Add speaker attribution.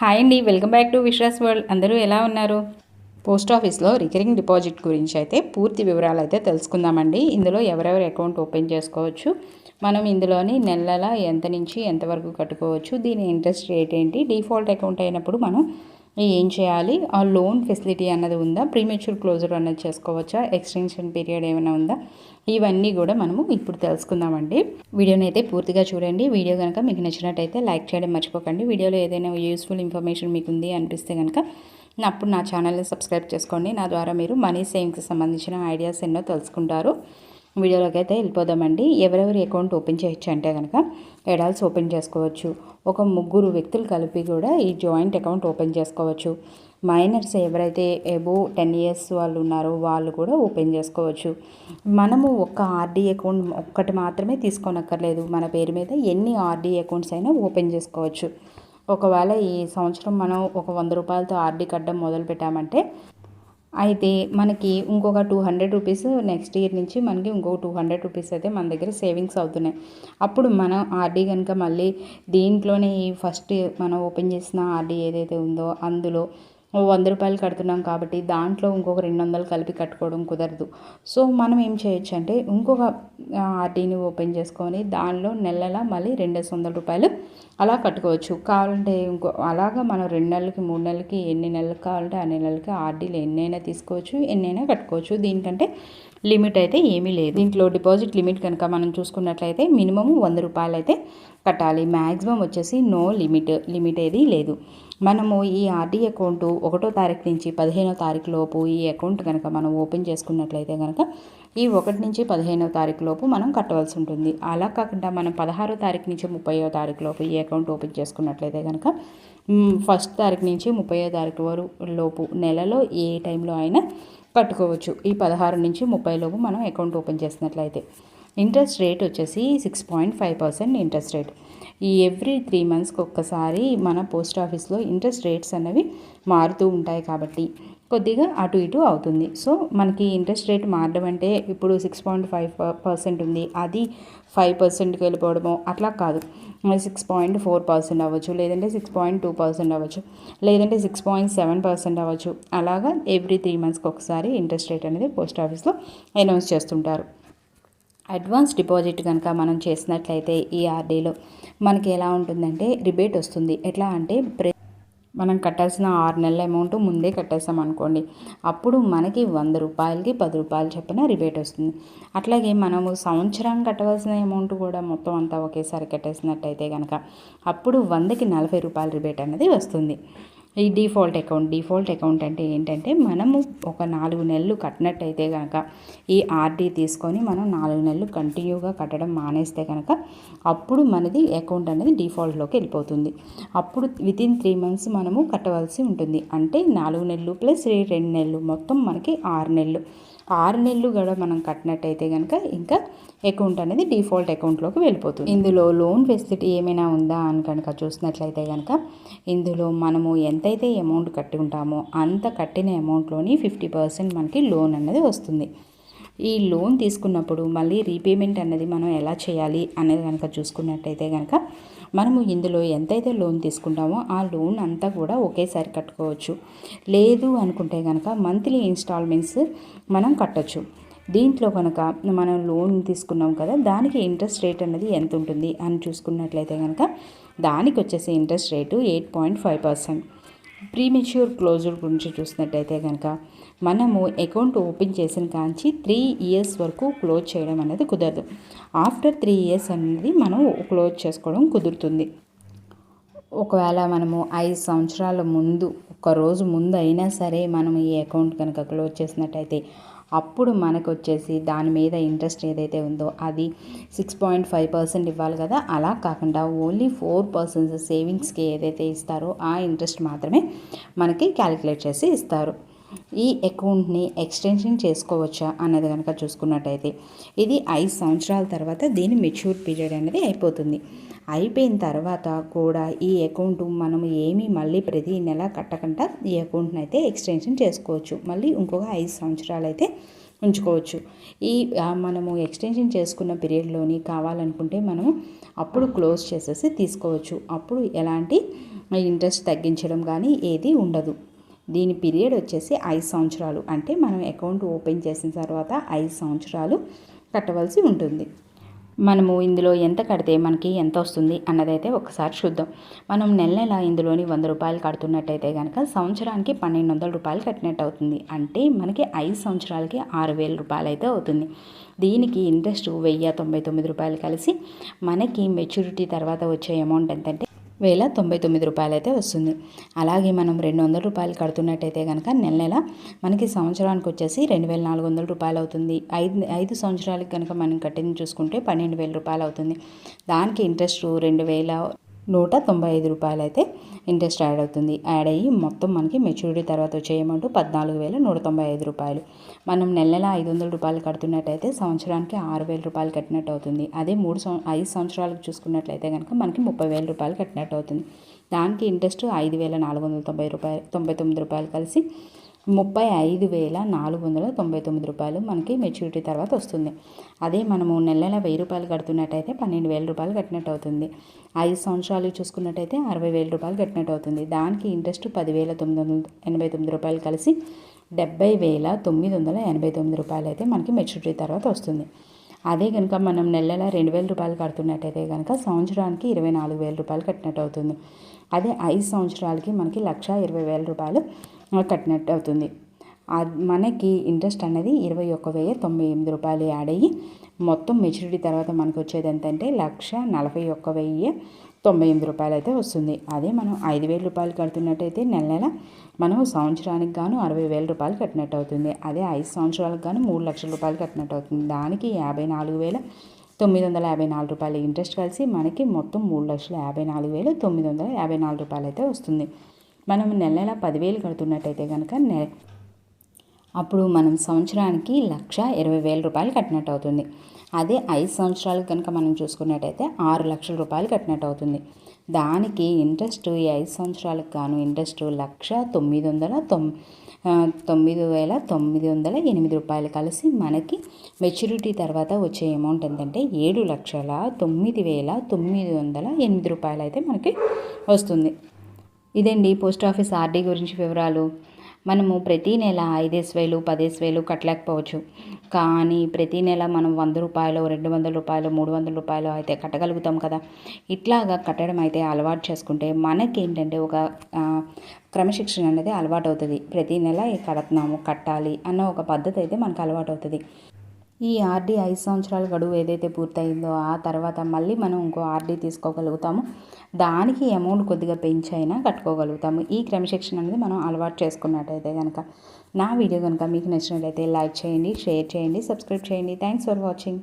Speaker 1: Hi అండి welcome back to Vishwas world. అందరూ ఎలా ఉన్నారు? పోస్ట్ ఆఫీస్లో రికరింగ్ డిపాజిట్ గురించి అయితే పూర్తి వివరాలు అయితే తెలుసుకుందామండి. ఇందులో ఎవరెవరు అకౌంట్ ఓపెన్ చేసుకోవచ్చు? మనం ఇందులోని నెలల ఎంత నుంచి ఎంతవరకు కట్టుకోవచ్చు? దీని ఇంట్రెస్ట్ రేట్ ఏంటి? డిఫాల్ట్ అకౌంట్ అయినప్పుడు మనం ఏం చేయాలి? ఆ లోన్ ఫెసిలిటీ అన్నది ఉందా? ప్రీమెచ్యూర్ క్లోజర్ అన్నది చేసుకోవచ్చా? ఎక్స్టెన్షన్ పీరియడ్ ఏమైనా ఉందా? ఇవన్నీ కూడా మనము ఇప్పుడు తెలుసుకుందామండి. వీడియోని అయితే పూర్తిగా చూడండి. వీడియో కనుక మీకు నచ్చినట్టయితే లైక్ చేయడం మర్చిపోకండి. వీడియోలో ఏదైనా యూస్ఫుల్ ఇన్ఫర్మేషన్ మీకు ఉంది అనిపిస్తే కనుక అప్పుడు నా ఛానల్ని సబ్స్క్రైబ్ చేసుకోండి. నా ద్వారా మీరు మనీ సేవింగ్స్ సంబంధించిన ఐడియాస్ ఎన్నో తెలుసుకుంటారు. వీడియోలోకి అయితే వెళ్ళిపోదామండి. ఎవరెవరి అకౌంట్ ఓపెన్ చేయొచ్చు అంటే కనుక ఎడాల్స్ ఓపెన్ చేసుకోవచ్చు. ఒక ముగ్గురు వ్యక్తులు కలిపి కూడా ఈ జాయింట్ అకౌంట్ ఓపెన్ చేసుకోవచ్చు. మైనర్స్ ఎవరైతే ఎబో టెన్ ఇయర్స్ వాళ్ళు ఉన్నారో వాళ్ళు కూడా ఓపెన్ చేసుకోవచ్చు. మనము ఒక్క ఆర్డీ అకౌంట్ ఒక్కటి మాత్రమే తీసుకోనక్కర్లేదు. మన పేరు మీద ఎన్ని ఆర్డీ అకౌంట్స్ అయినా ఓపెన్ చేసుకోవచ్చు. ఒకవేళ ఈ సంవత్సరం మనం ఒక వంద రూపాయలతో ఆర్డీ కట్టడం మొదలు పెట్టామంటే అయితే మనకి ఇంకొక two hundred rupees next year నుంచి మనకి ఇంకొక టూ హండ్రెడ్ రూపీస్ అయితే మన దగ్గర సేవింగ్స్ అవుతున్నాయి. అప్పుడు మనం ఆర్డీ కనుక మళ్ళీ దీంట్లోనే ఫస్ట్ మనం ఓపెన్ చేసిన ఆర్డీ ఏదైతే ఉందో అందులో వంద రూపాయలు కడుతున్నాం కాబట్టి దాంట్లో ఇంకొక రెండు వందలు కలిపి కట్టుకోవడం కుదరదు. సో మనం ఏం చేయొచ్చు అంటే ఇంకొక ఆర్డీని ఓపెన్ చేసుకొని దానిలో నెలల మళ్ళీ రెండు వందల రూపాయలు అలా కట్టుకోవచ్చు. కావాలంటే ఇంకో అలాగా మనం రెండు నెలలకి మూడు నెలలకి ఎన్ని నెలలకు కావాలంటే ఆ నెలలకి ఆర్డీలు ఎన్నైనా తీసుకోవచ్చు ఎన్నైనా కట్టుకోవచ్చు. దీనికంటే లిమిట్ అయితే ఏమీ లేదు. దీంట్లో డిపాజిట్ లిమిట్ కనుక మనం చూసుకున్నట్లయితే మినిమం వంద రూపాయలు అయితే కట్టాలి. మ్యాక్సిమం వచ్చేసి నో లిమిట్ లిమిట్ ఏది లేదు. మనము ఈ ఆర్డీ అకౌంట్ ఒకటో తారీఖు నుంచి పదిహేనో తారీఖు లోపు ఈ అకౌంట్ కనుక మనం ఓపెన్ చేసుకున్నట్లయితే కనుక ఈ ఒకటి నుంచి పదిహేనో తారీఖు లోపు మనం కట్టవలసి ఉంటుంది. అలా కాకుండా మనం పదహారో తారీఖు నుంచి ముప్పయో తారీఖు లోపు ఈ అకౌంట్ ఓపెన్ చేసుకున్నట్లయితే కనుక ఫస్ట్ తారీఖు నుంచి ముప్పయో తారీఖు వరకు లోపు నెలలో ఏ టైంలో అయినా కట్టుకోవచ్చు. ఈ పదహారు నుంచి ముప్పై లోపు మనం అకౌంట్ ఓపెన్ చేసినట్లయితే ఇంట్రెస్ట్ రేట్ వచ్చేసి six point five percent interest rate. ఈ ఎవ్రీ త్రీ మంత్స్కి ఒక్కసారి మన పోస్ట్ ఆఫీస్లో ఇంట్రెస్ట్ రేట్స్ అనేవి మారుతూ ఉంటాయి కాబట్టి కొద్దిగా అటు ఇటు అవుతుంది. సో మనకి ఇంట్రెస్ట్ రేట్ మారడం అంటే ఇప్పుడు సిక్స్ పాయింట్ ఫైవ్ పర్సెంట్ ఉంది. అది ఫైవ్ పర్సెంట్కి వెళ్ళిపోవడము అట్లా కాదు. సిక్స్ పాయింట్ ఫోర్ పర్సెంట్ అవ్వచ్చు లేదంటే సిక్స్ పాయింట్ టూ పర్సెంట్ అవ్వచ్చు లేదంటే సిక్స్ పాయింట్ సెవెన్ పర్సెంట్ అవ్వచ్చు. అలాగా ఎవ్రీ త్రీ మంత్స్కి ఒకసారి ఇంట్రెస్ట్ రేట్ అనేది పోస్ట్ ఆఫీస్లో అనౌన్స్ చేస్తుంటారు. అడ్వాన్స్ డిపాజిట్ కనుక మనం చేసినట్లయితే ఈ ఆర్డీలో మనకి ఎలా ఉంటుందంటే రిబేట్ వస్తుంది. ఎట్లా అంటే మనం కట్టాల్సిన ఆరు నెలల అమౌంట్ ముందే కట్టేస్తాం అనుకోండి. అప్పుడు మనకి వంద రూపాయలకి పది రూపాయలు చెప్పిన రిబేట్ వస్తుంది. అట్లాగే మనము సంవత్సరం కట్టవలసిన అమౌంట్ కూడా మొత్తం అంతా ఒకేసారి కట్టేసినట్టయితే కనుక అప్పుడు వందకి నలభై రూపాయల రిబేట్ అనేది వస్తుంది. ఈ డిఫాల్ట్ అకౌంట్ డిఫాల్ట్ అకౌంట్ అంటే ఏంటంటే మనము ఒక నాలుగు నెలలు కట్టినట్టయితే కనుక ఈ ఆర్డీ తీసుకొని మనం నాలుగు నెలలు కంటిన్యూగా కట్టడం మానేస్తే కనుక అప్పుడు మనది అకౌంట్ అనేది డిఫాల్ట్లోకి వెళ్ళిపోతుంది. అప్పుడు వితిన్ త్రీ మంత్స్ మనము కట్టవలసి ఉంటుంది. అంటే నాలుగు నెలలు ప్లస్ రెండు నెలలు మొత్తం మనకి ఆరు నెలలు. ఆరు నెలలు కూడా మనం కట్టినట్టయితే కనుక ఇంకా అకౌంట్ అనేది డిఫాల్ట్ అకౌంట్లోకి వెళ్ళిపోతుంది. ఇందులో లోన్ ఫెసిలిటీ ఏమైనా ఉందా అని కనుక చూసినట్లయితే కనుక ఇందులో మనము ఎంతైతే అమౌంట్ కట్టి ఉంటామో అంత కట్టిన అమౌంట్లోని ఫిఫ్టీ పర్సెంట్ మనకి లోన్ అనేది వస్తుంది. ఈ లోన్ తీసుకున్నప్పుడు మళ్ళీ రీపేమెంట్ అన్నది మనం ఎలా చేయాలి అనేది కనుక చూసుకున్నట్టయితే కనుక మనము ఇందులో ఎంతైతే లోన్ తీసుకుంటామో ఆ లోన్ అంతా కూడా ఒకేసారి కట్టుకోవచ్చు. లేదు అనుకుంటే కనుక మంత్లీ ఇన్స్టాల్మెంట్స్ మనం కట్టచ్చు. దీంట్లో కనుక మనం లోన్ తీసుకున్నాం కదా దానికి ఇంట్రెస్ట్ రేట్ అనేది ఎంత ఉంటుంది అని చూసుకున్నట్లయితే కనుక దానికి వచ్చేసి interest rate eight point five percent. Premature closure గురించి చూసినట్టయితే కనుక మనము అకౌంట్ ఓపెన్ చేసిన కాంచి త్రీ ఇయర్స్ వరకు క్లోజ్ చేయడం అనేది కుదరదు. ఆఫ్టర్ త్రీ ఇయర్స్ అనేది మనం క్లోజ్ చేసుకోవడం కుదురుతుంది. ఒకవేళ మనము ఐదు సంవత్సరాల ముందు ఒక రోజు ముందు అయినా సరే మనం ఈ అకౌంట్ కనుక క్లోజ్ చేసినట్టయితే అప్పుడు మనకు వచ్చేసి దాని మీద ఇంట్రెస్ట్ ఏదైతే ఉందో అది సిక్స్ పాయింట్ ఫైవ్ పర్సెంట్ ఇవ్వాలి కదా. అలా కాకుండా ఓన్లీ ఫోర్ పర్సెంట్ సేవింగ్స్కి ఏదైతే ఇస్తారో ఆ ఇంట్రెస్ట్ మాత్రమే మనకి క్యాలిక్యులేట్ చేసి ఇస్తారు. ఈ అకౌంట్ని ఎక్స్టెన్షన్ చేసుకోవచ్చా అన్నది కనుక చూసుకున్నట్టయితే ఇది ఐదు సంవత్సరాల తర్వాత దీని మెచ్యూర్ పీరియడ్ అనేది అయిపోతుంది. అయిపోయిన తర్వాత కూడా ఈ అకౌంట్ మనం ఏమీ మళ్ళీ ప్రతి నెల కట్టకుండా ఈ అకౌంట్ని అయితే ఎక్స్టెన్షన్ చేసుకోవచ్చు. మళ్ళీ ఇంకొక ఐదు సంవత్సరాలు అయితే ఉంచుకోవచ్చు. ఈ మనము ఎక్స్టెన్షన్ చేసుకున్న పీరియడ్లోని కావాలనుకుంటే మనము అప్పుడు క్లోజ్ చేసేసి తీసుకోవచ్చు. అప్పుడు ఎలాంటి ఇంట్రెస్ట్ తగ్గించడం కానీ ఏది ఉండదు. దీని పీరియడ్ వచ్చేసి ఐదు సంవత్సరాలు. అంటే మనం అకౌంట్ ఓపెన్ చేసిన తర్వాత ఐదు సంవత్సరాలు కట్టవలసి ఉంటుంది. మనము ఇందులో ఎంత కడితే మనకి ఎంత వస్తుంది అన్నదైతే ఒకసారి చూద్దాం. మనం నెల నెల ఇందులోని వంద రూపాయలు కడుతున్నట్టయితే కనుక సంవత్సరానికి పన్నెండు వందల రూపాయలు కట్టినట్టు అవుతుంది. అంటే మనకి ఐదు సంవత్సరాలకి ఆరు వేల రూపాయలు అయితే అవుతుంది. దీనికి ఇంట్రెస్ట్ వెయ్యి తొంభై తొమ్మిది రూపాయలు కలిసి మనకి మెచ్యూరిటీ తర్వాత వచ్చే అమౌంట్ ఎంతంటే వేల తొంభై తొమ్మిది రూపాయలు అయితే వస్తుంది. అలాగే మనం రెండు వందల రూపాయలు కడుతున్నట్టయితే కనుక నెల నెల మనకి సంవత్సరానికి వచ్చేసి రెండు వేల నాలుగు వందల రూపాయలు అవుతుంది. ఐదు ఐదు సంవత్సరాలకి కనుక మనం కట్టింది చూసుకుంటే పన్నెండు వేల రూపాయలు అవుతుంది. దానికి ఇంట్రెస్ట్ రెండు వేల నూట తొంభై ఐదు రూపాయలు అయితే ఇంట్రెస్ట్ యాడ్ అవుతుంది. యాడ్ అయ్యి మొత్తం మనకి మెచ్యూరిటీ తర్వాత వచ్చేయమంటూ పద్నాలుగు వేల నూట తొంభై ఐదు రూపాయలు. మనం నెల నెల ఐదు వందల రూపాయలు కడుతున్నట్టయితే సంవత్సరానికి ఆరు వేల రూపాయలు కట్టినట్టు అవుతుంది. అదే మూడు సంవ ఐదు సంవత్సరాలకు చూసుకున్నట్లయితే కనుక మనకి ముప్పై వేల రూపాయలు కట్టినట్టు అవుతుంది. దానికి ఇంట్రెస్ట్ ఐదు వేల నాలుగు వందల తొంభై రూపాయలు తొంభై తొమ్మిది రూపాయలు కలిసి ముప్పై ఐదు వేల నాలుగు వందల తొంభై తొమ్మిది రూపాయలు మనకి మెచ్యూరిటీ తర్వాత వస్తుంది. అదే మనము నెల నెల వెయ్యి రూపాయలు కడుతున్నట్టయితే పన్నెండు వేల రూపాయలు కట్టినట్టు అవుతుంది. ఐదు సంవత్సరాలు చూసుకున్నట్టయితే అరవై వేల రూపాయలు కట్టినట్టు అవుతుంది. దానికి ఇంట్రెస్ట్ పదివేల తొమ్మిది వందల ఎనభై తొమ్మిది రూపాయలు కలిసి డెబ్బై వేల తొమ్మిది వందల ఎనభై తొమ్మిది రూపాయలు అయితే మనకి మెచ్యూరిటీ తర్వాత వస్తుంది. అదే కనుక మనం నెల నెల రెండు వేల రూపాయలు కడుతున్నట్టయితే కనుక సంవత్సరానికి ఇరవై నాలుగు వేల రూపాయలు కట్టినట్టు అవుతుంది. అదే ఐదు సంవత్సరాలకి మనకి లక్ష ఇరవై వేల రూపాయలు కట్టినట్టు అవుతుంది. మనకి ఇంట్రెస్ట్ అనేది ఇరవై ఒక్క వెయ్యి తొంభై ఎనిమిది రూపాయలు యాడ్ అయ్యి మొత్తం మెచ్యూరిటీ తర్వాత మనకు వచ్చేది ఎంతంటే లక్ష నలభై ఒక్క వెయ్యి తొంభై ఎనిమిది రూపాయలు అయితే వస్తుంది. అదే మనం ఐదు వేల రూపాయలు కడుతున్నట్టయితే నెల నెల మనం సంవత్సరానికి గాను అరవై వేల రూపాయలు కట్టినట్టు అవుతుంది. అదే ఐదు సంవత్సరాలకు గాను మూడు లక్షల రూపాయలు కట్టినట్టు అవుతుంది. దానికి యాభై నాలుగు వేల తొమ్మిది వందల యాభై నాలుగు రూపాయలు ఇంట్రెస్ట్ కలిసి మనకి మొత్తం మూడు లక్షల యాభై నాలుగు వేల తొమ్మిది వందల యాభై నాలుగు రూపాయలు అయితే వస్తుంది. మనం నెల నెల పదివేలు కడుతున్నట్టయితే కనుక నె అప్పుడు మనం సంవత్సరానికి లక్ష ఇరవై వేల రూపాయలు కట్టినట్టు అవుతుంది. అదే ఐదు సంవత్సరాలు కనుక మనం చూసుకున్నట్టయితే ఆరు లక్షల రూపాయలు కట్టినట్టు అవుతుంది. దానికి ఇంట్రెస్ట్ ఈ ఐదు సంవత్సరాలకు గాను ఇంట్రెస్ట్ లక్ష తొమ్మిది వందల తొమ్ తొమ్మిది వేల తొమ్మిది వందల ఎనిమిది రూపాయలు కలిసి మనకి మెచ్యూరిటీ తర్వాత వచ్చే అమౌంట్ ఏంటంటే ఏడు లక్షల తొమ్మిది వేల తొమ్మిది వందల ఎనిమిది రూపాయలు అయితే మనకి వస్తుంది. ఇదండి పోస్ట్ ఆఫీస్ ఆర్డీ గురించి వివరాలు. మనము ప్రతీ నెల ఐదేసి వేలు పదేసి వేలు కట్టలేకపోవచ్చు. కానీ ప్రతీ నెల మనం వంద రూపాయలు రెండు వందల రూపాయలు మూడు వందల రూపాయలు అయితే కట్టగలుగుతాం కదా. ఇట్లాగా కట్టడం అయితే అలవాటు చేసుకుంటే మనకి ఏంటంటే ఒక క్రమశిక్షణ అనేది అలవాటు అవుతుంది ప్రతీ నెల కడుతున్నాము కట్టాలి అన్న ఒక పద్ధతి అయితే మనకు అలవాటు అవుతుంది ఈ ఆర్డీ ఐదు సంవత్సరాల గడువు ఏదైతే పూర్తయిందో ఆ తర్వాత మళ్ళీ మనం ఇంకో ఆర్డీ తీసుకోగలుగుతాము. దానికి అమౌంట్ కొద్దిగా పెంచైనా కట్టుకోగలుగుతాము. ఈ క్రమశిక్షణ అనేది మనం అలవాటు చేసుకున్నట్టయితే కనుక నా వీడియో కనుక మీకు నచ్చినట్లయితే లైక్ చేయండి షేర్ చేయండి సబ్స్క్రైబ్ చేయండి. Thanks for watching